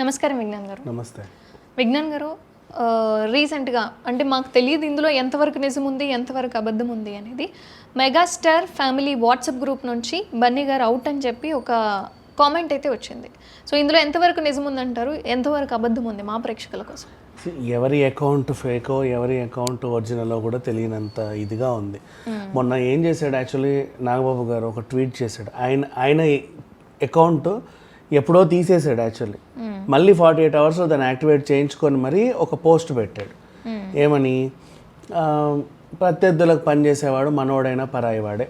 నమస్కారం విజ్ఞాన్ గారు. నమస్తే. విజ్ఞాన్ గారు రీసెంట్గా అంటే మాకు తెలియదు ఇందులో ఎంతవరకు నిజం ఉంది ఎంతవరకు అబద్ధం ఉంది అనేది. మెగాస్టార్ ఫ్యామిలీ వాట్సాప్ గ్రూప్ నుంచి బన్నీ గారు అవుట్ అని చెప్పి ఒక కామెంట్ అయితే వచ్చింది. సో ఇందులో ఎంతవరకు నిజం ఉందంటారు ఎంతవరకు అబద్ధం ఉంది మా ప్రేక్షకుల కోసం? ఎవరి అకౌంట్ ఫేకో ఎవరి అకౌంట్ ఒరిజినలో కూడా తెలియనంత ఇదిగా ఉంది. మొన్న ఏం చేశాడు యాక్చువల్లీ నాగబాబు గారు ఒక ట్వీట్ చేశాడు. ఆయన ఆయన అకౌంట్ ఎప్పుడో తీసేశాడు యాక్చువల్లీ. మళ్ళీ ఫార్టీ ఎయిట్ అవర్స్లో దాన్ని యాక్టివేట్ చేయించుకొని మరీ ఒక పోస్ట్ పెట్టాడు. ఏమని? ప్రత్యర్థులకు పనిచేసేవాడు మనోడైనా పరాయివాడే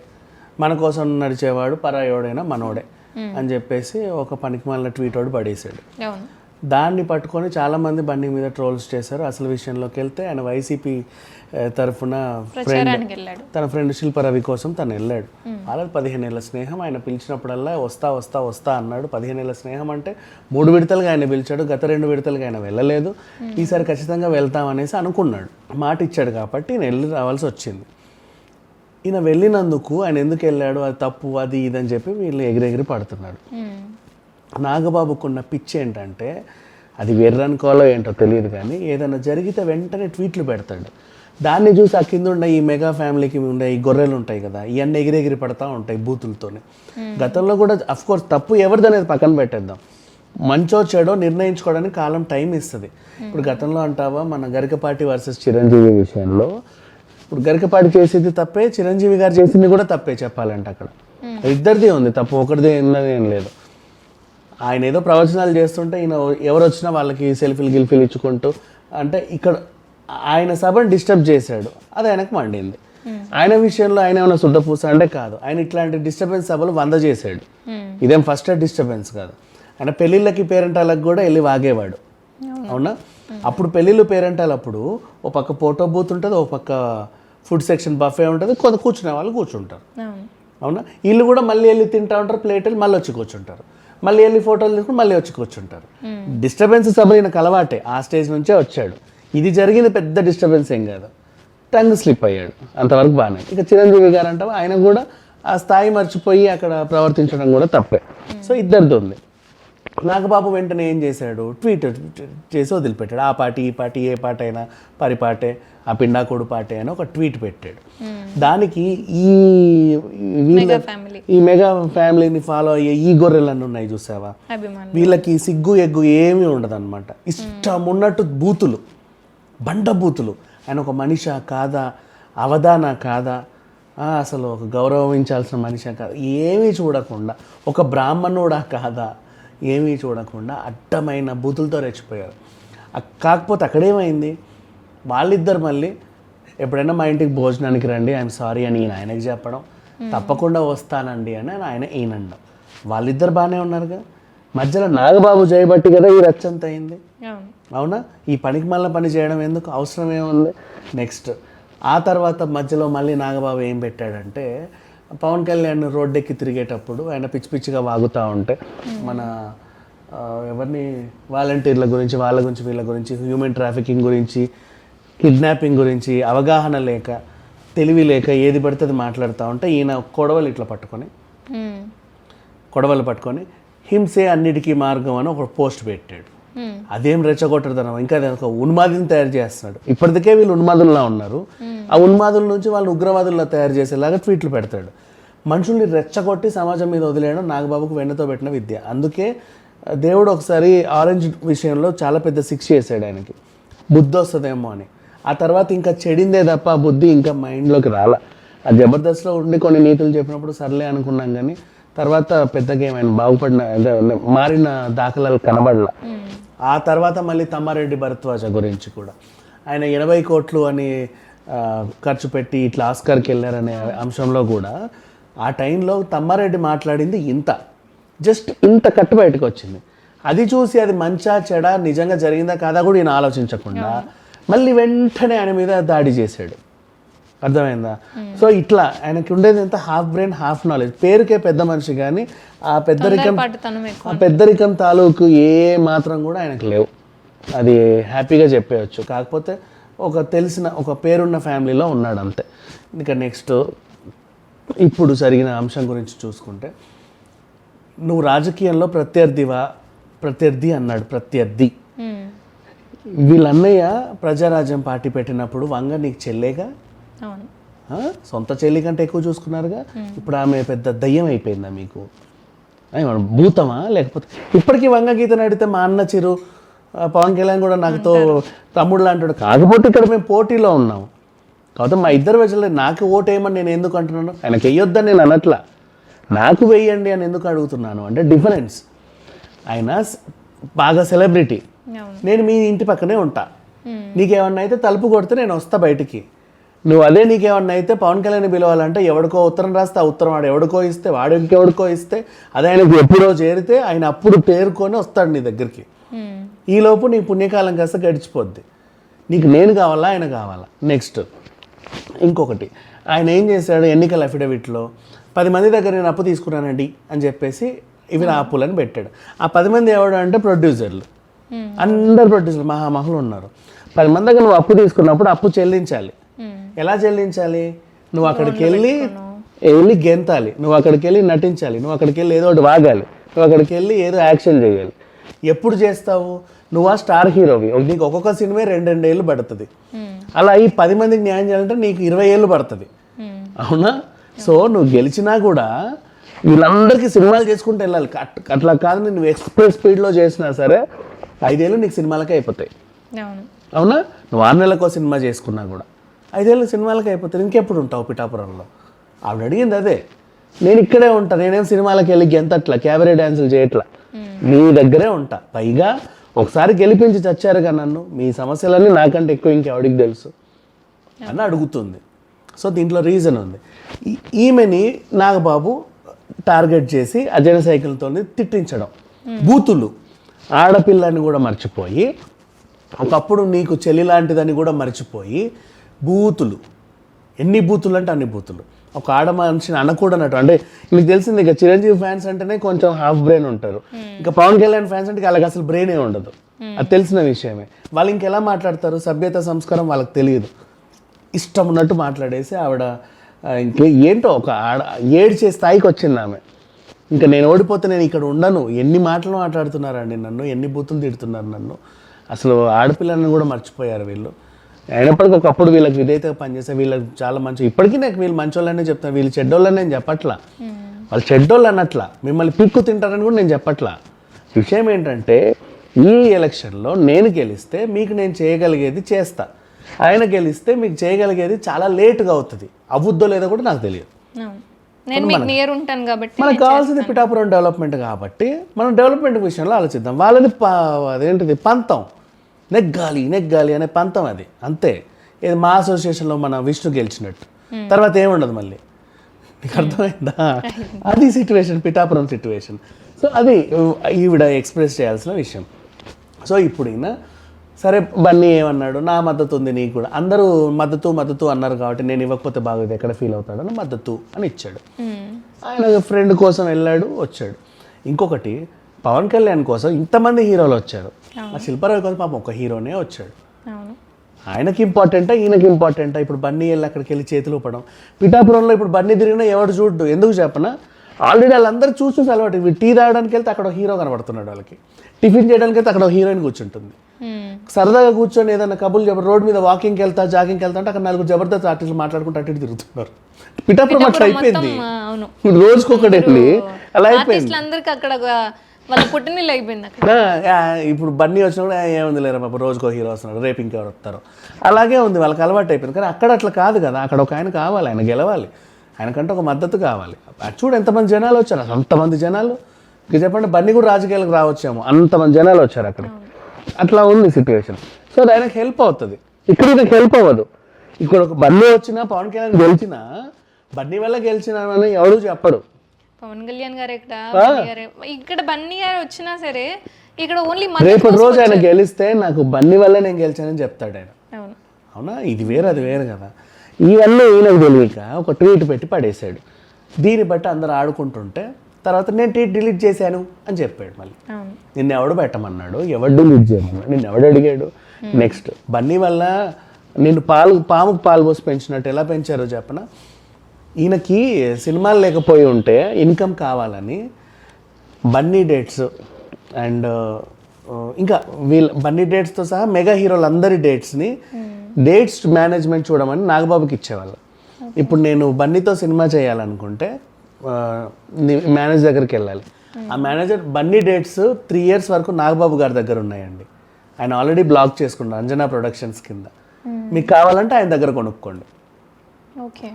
మన కోసం నడిచేవాడు పరాయోడైనా మనోడే అని చెప్పేసి ఒక పనికిమాలిన ట్వీట్ ఒకటి పడేశాడు. అవును. దాన్ని పట్టుకొని చాలామంది బండి మీద ట్రోల్స్ చేశారు. అసలు విషయంలోకి వెళ్తే ఆయన వైసీపీ తరఫున వెళ్ళాడు. తన ఫ్రెండ్ శిల్పరవి కోసం తను వెళ్ళాడు. వాళ్ళది పదిహేను ఏళ్ళ స్నేహం ఆయన పిలిచినప్పుడల్లా వస్తా వస్తా వస్తా అన్నాడు. పదిహేను ఏళ్ళ స్నేహం అంటే మూడు విడతలుగా ఆయన పిలిచాడు గత రెండు విడతలుగా ఆయన వెళ్ళలేదు. ఈసారి ఖచ్చితంగా వెళ్తామనేసి అనుకున్నాడు. మాట ఇచ్చాడు కాబట్టి నేను వెళ్ళి రావాల్సి వచ్చింది. ఈయన వెళ్ళినందుకు ఆయన ఎందుకు వెళ్ళాడు? అది తప్పు అది ఇది అని చెప్పి వీళ్ళు ఎగిరెగిరి పడుతున్నాడు. నాగబాబుకున్న పిచ్చి ఏంటంటే అది వెర్రనుకోవాలో ఏంటో తెలియదు కానీ ఏదైనా జరిగితే వెంటనే ట్వీట్లు పెడతాడు. దాన్ని చూసి ఆ కింద ఉండే ఈ మెగా ఫ్యామిలీకి ఉండే ఈ గొర్రెలు ఉంటాయి కదా ఇవన్నీ ఎగిరెగిరి పడతా ఉంటాయి బూతులతోనే. గతంలో కూడా అఫ్ కోర్స్ తప్పు ఎవరిది అనేది పక్కన పెట్టేద్దాం. మంచో చెడో నిర్ణయించుకోవడానికి కాలం టైం ఇస్తుంది. ఇప్పుడు గతంలో అంటావా మన గరికపాటి వర్సెస్ చిరంజీవి విషయంలో? ఇప్పుడు గరికపాటి చేసేది తప్పే చిరంజీవి గారు చేసింది కూడా తప్పే చెప్పాలంటే అక్కడ. ఇద్దరిది ఉంది తప్పు ఒకటిదే ఉన్నది ఏం లేదు. ఆయన ఏదో ప్రవచనాలు చేస్తుంటే ఈయన ఎవరు వచ్చినా వాళ్ళకి సెల్ఫీలు గిల్ఫీలు ఇచ్చుకుంటూ అంటే ఇక్కడ ఆయన సభను డిస్టర్బ్ చేశాడు. అది ఆయనకు మండింది. ఆయన విషయంలో ఆయన ఏమైనా శుద్ధపూస అంటే కాదు. ఆయన ఇట్లాంటి డిస్టర్బెన్స్ సభలు వంద చేశాడు. ఇదేం ఫస్ట్ డిస్టర్బెన్స్ కాదు. ఆయన పెళ్ళిళ్ళకి పేరెంటాలకు కూడా వెళ్ళి వాగేవాడు. అవునా? అప్పుడు పెళ్ళిళ్ళు పేరెంటాలప్పుడు ఓ పక్క ఫోటో బూత్ ఉంటుంది ఓ పక్క ఫుడ్ సెక్షన్ బఫే ఉంటుంది కొంత కూర్చునే వాళ్ళు కూర్చుంటారు. అవును. అవునా? వీళ్ళు కూడా మళ్ళీ వెళ్ళి తింటా ఉంటారు ప్లేట్ వెళ్ళి మళ్ళీ వచ్చి కూర్చుంటారు. మళ్ళీ వెళ్ళి ఫోటోలు తీసుకుని మళ్ళీ వచ్చి కూర్చుంటారు. డిస్టర్బెన్స్ సభ కలవాటే. అలవాటే ఆ స్టేజ్ నుంచే వచ్చాడు. ఇది జరిగింది పెద్ద డిస్టర్బెన్స్ ఏం కాదు. టంగ్ స్లిప్ అయ్యాడు. అంతవరకు బాగానే. ఇక చిరంజీవి గారు అంటే ఆయన కూడా ఆ స్థాయి మర్చిపోయి అక్కడ ప్రవర్తించడం కూడా తప్పే. సో ఇద్దరిది ఉంది. నాగబాబు వెంటనే ఏం చేశాడు? ట్వీట్ చేసి వదిలిపెట్టాడు. ఆ పార్టీ ఈ పార్టీ ఏ పాట అయినా పరిపాటే ఆ పిండాకోడు పాటే అని ఒక ట్వీట్ పెట్టాడు. దానికి ఈ వీళ్ళ ఈ మెగా ఫ్యామిలీని ఫాలో అయ్యే ఈ గొర్రెలన్నీ ఉన్నాయి చూసావా? వీళ్ళకి సిగ్గు ఎగ్గు ఏమీ ఉండదన్నమాట. ఇష్టం ఉన్నట్టు బూతులు బండ బూతులు. ఆయన ఒక మనిషా కాదా? అవధాన కాదా? అసలు ఒక గౌరవించాల్సిన మనిషా కాదా? ఏమీ చూడకుండా ఒక బ్రాహ్మణుడా కాదా? ఏమీ చూడకుండా అడ్డమైన బూతులతో రెచ్చిపోయారు. కాకపోతే అక్కడేమైంది? వాళ్ళిద్దరు మళ్ళీ ఎప్పుడైనా మా ఇంటికి భోజనానికి రండి ఐఎమ్ సారీ అని ఈయన ఆయనకి చెప్పడం తప్పకుండా వస్తానండి అని ఆయన ఈయన అనడం వాళ్ళిద్దరు బాగానే ఉన్నారుగా? మధ్యలో నాగబాబు చేయబట్టి కదా ఈ రచ్చంత అయింది. అవును. అవునా? ఈ పనికి మళ్ళీ పని చేయడం ఎందుకు? అవసరం ఏముంది నెక్స్ట్ ఆ తర్వాత మధ్యలో మళ్ళీ నాగబాబు ఏం పెట్టాడంటే పవన్ కళ్యాణ్ రోడ్డెక్కి తిరిగేటప్పుడు ఆయన పిచ్చి పిచ్చిగా వాగుతూ ఉంటే మన ఎవరిని వాలంటీర్ల గురించి వాళ్ళ గురించి వీళ్ళ గురించి హ్యూమన్ ట్రాఫికింగ్ గురించి కిడ్నాపింగ్ గురించి అవగాహన లేక తెలివి లేక ఏది పడితే అది మాట్లాడుతూ ఉంటే ఈయన కొడవలు ఇట్లా పట్టుకొని. కొడవలు పట్టుకొని హింసే అన్నిటికీ మార్గం అని ఒక పోస్ట్ పెట్టాడు. అదేం రెచ్చగొట్టడదనం ఇంకా ఒక ఉన్మాదిని తయారు చేస్తున్నాడు. ఇప్పటికే వీళ్ళు ఉన్మాదుల్లా ఉన్నారు. ఆ ఉన్మాదుల నుంచి వాళ్ళు ఉగ్రవాదుల్లా తయారు చేసేలాగా ట్వీట్లు పెడతాడు. మనుషుల్ని రెచ్చగొట్టి సమాజం మీద వదిలేయడం నాగబాబుకు వెన్నతో పెట్టిన విద్య. అందుకే దేవుడు ఒకసారి ఆరెంజ్ విషయంలో చాలా పెద్ద శిక్ష చేశాడు ఆయనకి. బుద్ధి వస్తుందేమో అని. ఆ తర్వాత ఇంకా చెడిందే తప్ప ఆ బుద్ధి ఇంకా మైండ్లోకి రాలా. ఆ జబర్దస్త్లో ఉండి కొన్ని నీతులు చెప్పినప్పుడు సర్లే అనుకున్నాం కానీ తర్వాత పెద్దగా ఏమైనా బాగుపడిన మారిన దాఖలాలు కనబడలా. ఆ తర్వాత మళ్ళీ తమ్మారెడ్డి భరద్వాజ గురించి కూడా. ఆయన ఎనభై కోట్లు అని ఖర్చు పెట్టి ఇట్లా ఆస్కార్కి వెళ్ళారనే అంశంలో కూడా ఆ టైంలో తమ్మారెడ్డి మాట్లాడింది ఇంత. జస్ట్ ఇంత కట్టు బయటకు వచ్చింది. అది చూసి అది మంచా చెడా నిజంగా జరిగిందా కాదా కూడా ఈయన ఆలోచించకుండా మళ్ళీ వెంటనే ఆయన మీద దాడి చేశాడు. అర్థమైందా? సో ఇట్లా ఆయనకి ఉండేది ఎంత? Half brain half knowledge. పేరుకే పెద్ద మనిషి కానీ ఆ పెద్దరికం ఆ పెద్దరికం తాలూకు ఏ మాత్రం కూడా ఆయనకు లేవు. అది హ్యాపీగా చెప్పేయచ్చు. కాకపోతే ఒక తెలిసిన ఒక పేరున్న ఫ్యామిలీలో ఉన్నాడు అంతే. ఇంకా నెక్స్ట్ ఇప్పుడు జరిగిన అంశం గురించి చూసుకుంటే నువ్వు రాజకీయంలో ప్రత్యర్థివా? ప్రత్యర్థి అన్నాడు ప్రత్యర్థి. మ్మ్. వీళ్ళ అన్నయ్య ప్రజారాజ్యం పార్టీ పెట్టినప్పుడు వంగ నీకు చెల్లేగా? సొంత చెల్లి కంటే ఎక్కువ చూసుకున్నారుగా? ఇప్పుడు ఆమె పెద్ద దయ్యం అయిపోయిందా మీకు? ఏమన్నా భూతమా? లేకపోతే ఇప్పటికీ వంగ గీతను అడిగితే మా అన్న చిరు పవన్ కళ్యాణ్ కూడా నాకుతో తమ్ముడు అంటాడు కాకపోతే ఇక్కడ మేము పోటీలో ఉన్నాం. కాకపోతే మా ఇద్దరు వచ్చలే నాకు ఓటు వేయమని నేను ఎందుకు అంటున్నాను? ఆయనకి వెయ్యొద్దని నేను అనట్లా. నాకు వెయ్యండి అని ఎందుకు అడుగుతున్నాను? అంటే డిఫరెన్స్ ఆయన బాగా సెలబ్రిటీ నేను మీ ఇంటి పక్కనే ఉంటా. నీకేమన్నా అయితే తలుపు కొడితే నేను వస్తా బయటికి. నువ్వు అదే నీకేమన్నా అయితే పవన్ కళ్యాణ్ పిలవాలంటే ఎవడికో ఉత్తరం రాస్తే ఆ ఉత్తరం వాడు ఎవడికో ఇస్తే వాడు ఇంకెవడికో ఇస్తే అదే ఆయనకు ఎప్పుడో చేరితే ఆయన అప్పుడు పేరుకొని వస్తాడు నీ దగ్గరికి. ఈలోపు నీ పుణ్యకాలం కాస్త గడిచిపోద్ది. నీకు నేను కావాలా ఆయన కావాలా? నెక్స్ట్ ఇంకొకటి ఆయన ఏం చేశాడు ఎన్నికల అఫిడవిట్లో పది మంది దగ్గర నేను అప్పు తీసుకున్నానండి అని చెప్పేసి ఇవి నా అప్పులని పెట్టాడు. ఆ పది మంది ఎవడు అంటే ప్రొడ్యూసర్లు. అందరు ప్రొడ్యూసర్లు మహామహులు ఉన్నారు. పది మంది దగ్గర నువ్వు అప్పు తీసుకున్నప్పుడు అప్పు చెల్లించాలి. ఎలా చెల్లించాలి? నువ్వు అక్కడికి వెళ్ళి వెళ్ళి గెంతాలి. నువ్వు అక్కడికి వెళ్ళి నటించాలి. నువ్వు అక్కడికి వెళ్ళి ఏదో ఒకటి వాగాలి. నువ్వు అక్కడికి వెళ్ళి ఏదో యాక్షన్ చేయాలి. ఎప్పుడు చేస్తావు? నువ్వు ఆ స్టార్ హీరోవి. నీకు ఒక్కొక్క సినిమా రెండు రెండు ఏళ్ళు పడుతుంది. మ్మ్. అలా ఈ పది మందికి న్యాయం చేయాలంటే నీకు ఇరవై ఏళ్ళు పడుతుంది. మ్మ్. అవునా? సో నువ్వు గెలిచినా కూడా వీళ్ళందరికీ సినిమాలు చేసుకుంటూ వెళ్ళాలి. అట్- అట్లా కాదు నువ్వు ఎక్స్ప్రెస్ స్పీడ్లో చేసినా సరే ఐదేళ్ళు నీకు సినిమాలకే అయిపోతాయి. అవును. నువ్వు ఆరు నెలలకో సినిమా చేసుకున్నా కూడా ఐదేళ్ళు సినిమాలకి అయిపోతుంది ఇంకెప్పుడు ఉంటావు పిఠాపురంలో? ఆవిడ అడిగింది అదే. నేను ఇక్కడే ఉంటా నేనేం సినిమాలకు వెళ్ళి గెంతట్లా క్యాబరే డ్యాన్సులు చేయట్లా. మీ దగ్గరే ఉంటా. పైగా ఒకసారి గెలిపించి చచ్చారుగా నన్ను. మీ సమస్యలన్నీ నాకంటే ఎక్కువ ఇంకెవడికి తెలుసు. అని అడుగుతుంది. సో దీంట్లో రీజన్ ఉంది. ఈమెని నాగబాబు టార్గెట్ చేసి అజయన సైకిల్తో తిట్టించడం. బూతులు. ఆడపిల్లని కూడా మర్చిపోయి ఒకప్పుడు నీకు చెల్లి లాంటిదని కూడా మర్చిపోయి బూతులు. ఎన్ని బూతులు అంటే అన్ని బూతులు. ఒక ఆడ మనిషిని అనకూడనట్టు. అంటే మీకు తెలిసింది ఇక చిరంజీవి ఫ్యాన్స్ అంటేనే కొంచెం హాఫ్ బ్రెయిన్ ఉంటారు. ఇంకా పవన్ కళ్యాణ్ ఫ్యాన్స్ అంటే వాళ్ళకి అసలు బ్రెయినే ఉండదు. అది తెలిసిన విషయమే. వాళ్ళు ఇంకెలా మాట్లాడతారు? సభ్యత సంస్కారం వాళ్ళకి తెలియదు. ఇష్టం ఉన్నట్టు మాట్లాడేసి ఆవిడ ఇంకే ఏంటో ఒక ఆడ ఏడ్చే స్థాయికి వచ్చింది ఆమె. ఇంకా నేను ఓడిపోతే నేను ఇక్కడ ఉండను. ఎన్ని మాటలు మాట్లాడుతున్నారండి నన్ను? ఎన్ని బూతులు తిడుతున్నారు నన్ను? అసలు ఆడపిల్లలను కూడా మర్చిపోయారు వీళ్ళు. అయినప్పటికీ ఒకప్పుడు వీళ్ళకి విధేయతగా పనిచేస్తే వీళ్ళకి చాలా మంచి ఇప్పటికీ నాకు వీళ్ళు మంచోళ్ళనే చెప్తాను వీళ్ళు చెడ్డోళ్ళని నేను చెప్పట్లా. వాళ్ళు చెడ్డోళ్ళు అన్నట్లా. మిమ్మల్ని పిక్కు తింటారని కూడా నేను చెప్పట్లా. విషయం ఏంటంటే ఈ ఎలక్షన్లో నేను గెలిస్తే మీకు నేను చేయగలిగేది చేస్తా. ఆయన గెలిస్తే మీకు చేయగలిగేది చాలా లేటుగా అవుతుంది. అవుద్దో లేదో కూడా నాకు తెలియదు. అవును. నేను మీకు నియర్ ఉంటాను కాబట్టి మనకు కావాల్సింది పిఠాపురం డెవలప్మెంట్ కాబట్టి మనం డెవలప్మెంట్ విషయంలో ఆలోచిద్దాం. వాళ్ళది అదేంటిది? పంతం. నెగ్గాలి నెగ్గాలి అనే పంతం అది. అంతే. ఇది మా అసోసియేషన్లో మన విష్ణు గెలిచినట్టు. తర్వాత ఏముండదు మళ్ళీ? నీకు అర్థమైందా? అది సిచ్యువేషన్ పిఠాపురం సిచ్యువేషన్ సో అది ఈవిడ ఎక్స్ప్రెస్ చేయాల్సిన విషయం. సో ఇప్పుడు ఈయన సరే బన్నీ ఏమన్నాడు? నా మద్దతు ఉంది నీకు కూడా. అందరూ మద్దతు మద్దతు అన్నారు కాబట్టి నేను ఇవ్వకపోతే బాగోదు ఎక్కడ ఫీల్ అవుతాడని మద్దతు అని ఇచ్చాడు. మ్మ్. ఆయన ఫ్రెండ్ కోసం వెళ్ళాడు వచ్చాడు. ఇంకొకటి పవన్ కళ్యాణ్ కోసం ఇంతమంది హీరోలు వచ్చారు. ఆ శిల్పారావు కోసం పాపం ఒక హీరోనే వచ్చాడు. ఆయనకి ఇంపార్టెంటా ఈయనకి ఇంపార్టెంటా ఇప్పుడు బన్నీ వెళ్ళి అక్కడికి వెళ్ళి చేతులు ఊపడం. పిఠాపురంలో ఇప్పుడు బన్నీ తిరిగినా ఎవడు చూడ్డు? ఎందుకు చెప్పనా? ఆల్రెడీ వాళ్ళందరూ చూసి చూసి అలవాటు. ఇప్పుడు టీ తాగడానికి వెళ్తే అక్కడ ఒక హీరో కనబడుతున్నాడు వాళ్ళకి. టిఫిన్ చేయడానికి వెళ్తే అక్కడ హీరోయిన్ కూర్చుంటుంది. సరదాగా కూర్చొని ఏదైనా కబుర్లు చెప్పి రోడ్ మీద వాకింగ్కి వెళ్తా జాగింగ్కి వెళ్తా అంటే అక్కడ నలుగురు జబర్దస్త్ ఆర్టిస్టులు మాట్లాడుకుంటూ అటు తిరుగుతున్నారు. పిఠాపురం అట్లా అయిపోయింది. రోజుకొకటి వెళ్ళి అలా అయిపోయింది. అక్కడ వాళ్ళ పుట్టినీళ్ళు అయిపోయింది అక్కడ. ఇప్పుడు బన్నీ వచ్చినప్పుడు "ఆ, ఏముంది లేరా బాబు రోజుకో హీరో వస్తున్నాడు రేపు ఇంకెవరు వస్తారు? అలాగే ఉంది వాళ్ళకి అలవాటు అయిపోయింది. కానీ అక్కడ అట్లా కాదు కదా అక్కడ ఒక ఆయన కావాలి ఆయన గెలవాలి. ఆయనకంటే ఒక మద్దతు కావాలి. చూడు ఎంతమంది జనాలు వచ్చారు అసలు అంతమంది జనాలు. ఇక చెప్పండి బన్నీ కూడా రాజకీయాలకు రావచ్చేమో అంతమంది జనాలు వచ్చారు అక్కడ. అట్లా ఉంది సిచ్యువేషన్ సో అది ఆయనకు హెల్ప్ అవుతుంది. ఇక్కడ ఇది హెల్ప్ అవ్వదు. ఇక్కడ ఒక బన్నీ వచ్చినా పవన్ కళ్యాణ్ గెలిచినా బన్నీ వల్ల గెలిచినామని ఎవరు చెప్పడు పవన్ కళ్యాణ్ గారు ఇక్కడ ఇక్కడ బన్నీ గారు వచ్చినా సరే ఇక్కడ ఓన్లీ రేపటి రోజు ఆయన గెలిస్తే నాకు బన్నీ వల్ల నేను గెలిచానని చెప్తాడు ఆయన అవును. అవునా? ఇది వేరు అది వేరు కదా. ఇవన్నీ ఈయనకు తెలియక ఒక ట్వీట్ పెట్టి పడేశాడు. దీన్ని బట్టి అందరు ఆడుకుంటుంటే తర్వాత నేను ట్వీట్ డిలీట్ చేశాను అని చెప్పాడు మళ్ళీ. నిన్ను ఎవడు పెట్టమన్నాడు? ఎవడు డిలీట్ చేయమన్నాడు? నిన్ను ఎవడు అడిగాడు? నెక్స్ట్. బన్నీ వల్ల నిన్ను పాలు పాముకు పాలు పోసి పెంచినట్టు ఎలా పెంచారో చెప్పన? ఈయనకి సినిమాలు లేకపోయి ఉంటే ఇన్కమ్ కావాలని బన్నీ డేట్స్ అండ్ ఇంకా వీళ్ళ బన్నీ డేట్స్తో సహా మెగా హీరోలు అందరి డేట్స్ని డేట్స్ మేనేజ్మెంట్ చూడమని నాగబాబుకి ఇచ్చేవాళ్ళు. ఇప్పుడు నేను బన్నీతో సినిమా చేయాలనుకుంటే మేనేజర్ దగ్గరికి వెళ్ళాలి. ఆ manager Bunny dates three years వరకు నాగబాబు గారి దగ్గర ఉన్నాయండి. ఆయన ఆల్రెడీ బ్లాక్ చేసుకున్నారు అంజనా ప్రొడక్షన్స్ కింద. మీకు కావాలంటే ఆయన దగ్గర కొనుక్కోండి.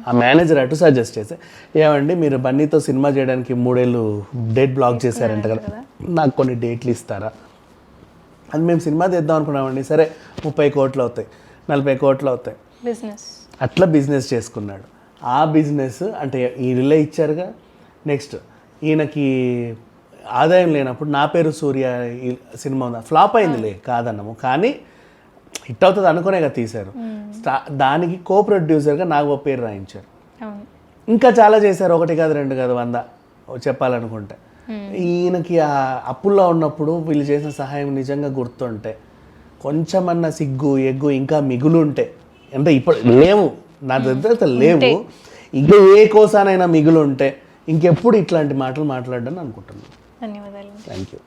ఆ మేనేజర్ అటు సజెస్ట్ చేస్తే ఏమండి మీరు బన్నీతో సినిమా చేయడానికి మూడేళ్ళు డేట్ బ్లాక్ చేశారంట కదా నాకు కొన్ని డేట్లు ఇస్తారా? అది మేము సినిమా తీద్దాం అనుకున్నామండి. సరే ముప్పై కోట్లు అవుతాయి నలభై కోట్లు అవుతాయి. బిజినెస్ అట్లా బిజినెస్ చేసుకున్నాడు. ఆ బిజినెస్ అంటే ఈ రిలే ఇచ్చారుగా. నెక్స్ట్ ఈయనకి ఆదాయం లేనప్పుడు నా పేరు సూర్య ఈ సినిమా ఉందా? ఫ్లాప్ అయిందిలే కాదన్నము. కానీ హిట్ అవుతుంది అనుకునే కదా తీశారు. స్టా- దానికి కో ప్రొడ్యూసర్గా నాకు పేరు రాయించారు. ఇంకా చాలా చేశారు ఒకటి కాదు రెండు కాదు వంద చెప్పాలనుకుంటే. ఈయనకి ఆ అప్పుల్లో ఉన్నప్పుడు వీళ్ళు చేసిన సహాయం నిజంగా గుర్తుంటే కొంచెమన్నా సిగ్గు ఎగ్గు ఇంకా మిగులుంటే అంటే ఇప్పుడు లేవు నా దగ్గర అయితే లేవు. ఇంకా ఏ కోసానైనా మిగులుంటే ఇంకెప్పుడు ఇట్లాంటి మాటలు మాట్లాడని అనుకుంటున్నాను. ధన్యవాదాలు థ్యాంక్ యూ